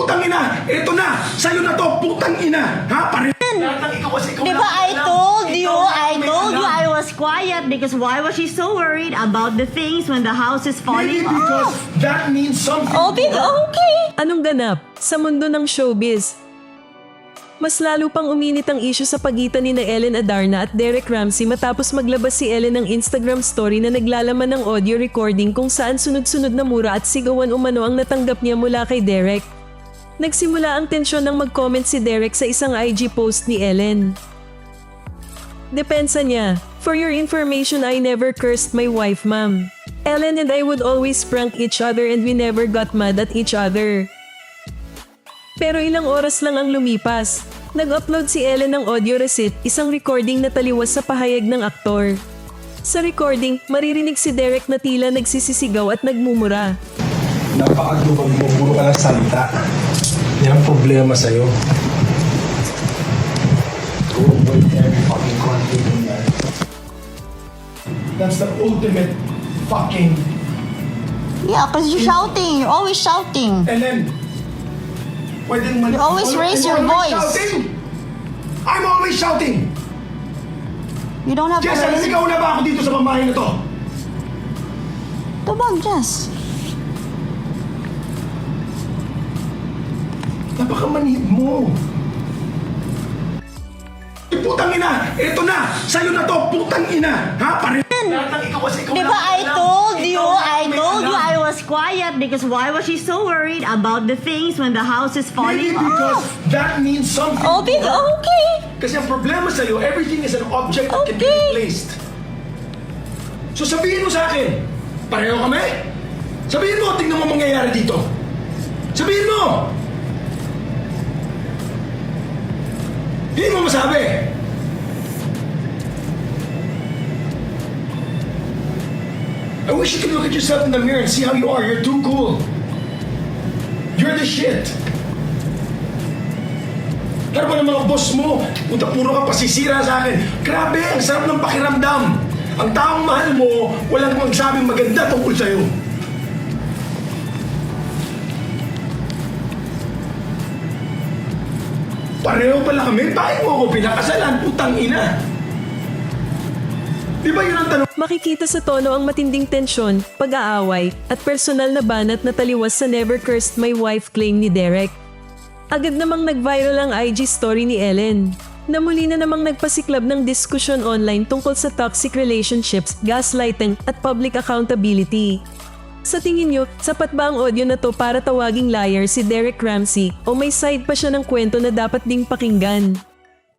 Putang ina! Ito na! Sa'yo na to! Putang ina! Ha? Pare... Di ba I told you, I told you. I was quiet because why was she so worried about the things when the house is Maybe falling because off? that means something. Oh, big, okay. Anong ganap sa mundo ng showbiz? Mas lalo pang uminit ang issue sa pagitan ni na Ellen Adarna at Derek Ramsey matapos maglabas si Ellen ng Instagram story na naglalaman ng audio recording kung saan sunod-sunod na mura at sigawan umano ang natanggap niya mula kay Derek. Nagsimula ang tensyon nang mag-comment si Derek sa isang IG post ni Ellen. Depensa niya, For your information, I never cursed my wife, ma'am. Ellen and I would always prank each other and we never got mad at each other. Pero ilang oras lang ang lumipas. Nag-upload si Ellen ng audio receipt, isang recording na taliwas sa pahayag ng aktor. Sa recording, maririnig si Derek na tila nagsisisigaw at nagmumura. Napakagubag mo, puro ka ng salita. Yan ang problema sa'yo. Go avoid every fucking conflict in life. That's the ultimate fucking... Yeah, because you're shouting. You're always shouting. And then, pwede man... You always raise your voice. Shouting. I'm always shouting! You don't have to Jess, raise... naligaw na ba ako dito sa pambahay na to? Tumag, Jess. Napakamanhid mo. Eh, Putang ina! Ito na! Sa'yo na to! Putang ina! Ha? Pare... Ikaw kasi ikaw Di ba I told you, I told you. I was quiet because why was she so worried about the things when the house is Maybe falling because off? that means something. Oh, big, okay. Kasi ang problema sa'yo, everything is an object that can be Okay. replaced. So sabihin mo sa akin, pareho kami? Sabihin mo, tingnan mo mangyayari dito. Sabihin mo! Hindi mo masabi. I wish you could look at yourself in the mirror and see how you are. You're too cool. You're the shit. Pero ba ng mga boss mo? Punta puro ka pasisira sa akin. Grabe, ang sarap ng pakiramdam. Ang taong mahal mo, walang magsabing maganda tungkol sa'yo. Pareho pala kami. Bakit mo ako pinakasalan? Putang ina. Di ba yun ang tanong? Makikita sa tono ang matinding tensyon, pag-aaway, at personal na banat na taliwas sa Never Cursed My Wife claim ni Derek. Agad namang nag-viral ang IG story ni Ellen, na muli na namang nagpasiklab ng diskusyon online tungkol sa toxic relationships, gaslighting, at public accountability. Sa tingin nyo, sapat ba ang audio na to para tawaging liar si Derek Ramsey o may side pa siya ng kwento na dapat ding pakinggan?